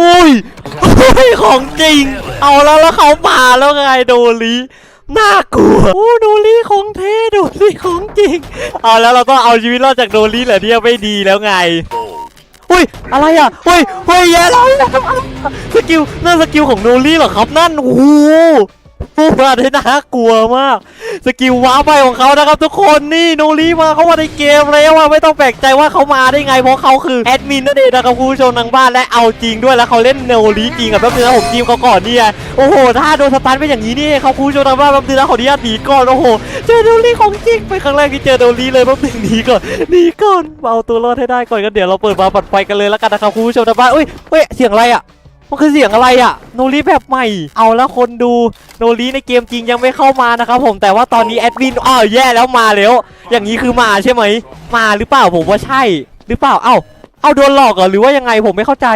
อุ้ยอุ้ยของจริง เอาแล้วแล้วเขามาแล้วไงโดลีน่ากลัวโอ้โดลีของเท่โดลีของจริง เอาแล้วเราต้องเอาชีวิตรอดจากโดลีเหรอเนี่ยไม่ดีแล้วไงอุ้ยอะไรอะอุ้ยอุ้ยแย่แล้วสกิลนั่นสกิลของโดลี่เหรอครับนั่นโอ้ โหพูดมาได้น่ากลัวมาก สกิลว้าไปของเขานะครับทุกคนนี่โนลี่มาเข้ามาในเกมแล้วอะไม่ต้องแปลกใจว่าเขามาได้ไงเพราะเขาคือแอดมินนั่นเองนะครับคุณผู้ชมทางบ้านและเอาจริงด้วยแล้วเขาเล่นโนลี่จริงอะแป๊บนึงนะผมทีมเขาก่อนเนี่ยโอ้โหถ้าโดนสตันไปอย่างนี้นี่เขาคุณผู้ชมทางบ้านแป๊บนึงนะขออนุญาตหนีก่อนโอ้โหเจอโนลี่ของจริงไปครั้งแรกที่เจอโนลี่เลยแป๊บนึงหนีก่อนหนีก่อนเอาตัวรอดให้ได้ก่อนกันเดี๋ยวเราเปิดมาปัดไฟกันเลยแล้วกันนะครับคุณผู้ชมทางบ้านเอ้ยเฮ้ยเสียงอะไรอะ มันคือเสียงอะไรอะโนรีแบบใหม่ เอาแล้วคนดูโนรีในเกมจริงยังไม่เข้ามานะครับผมแต่ว่าตอนนี้แอดมินอ้าวแย่แล้วมาแล้ว อย่างนี้คือมาใช่ไหมมาหรือเปล่าผมว่าใช่ หรือเปล่าเอ้าเอ้าโดนหลอกเหรอหรือว่ายังไงผมไม่เข้าใจ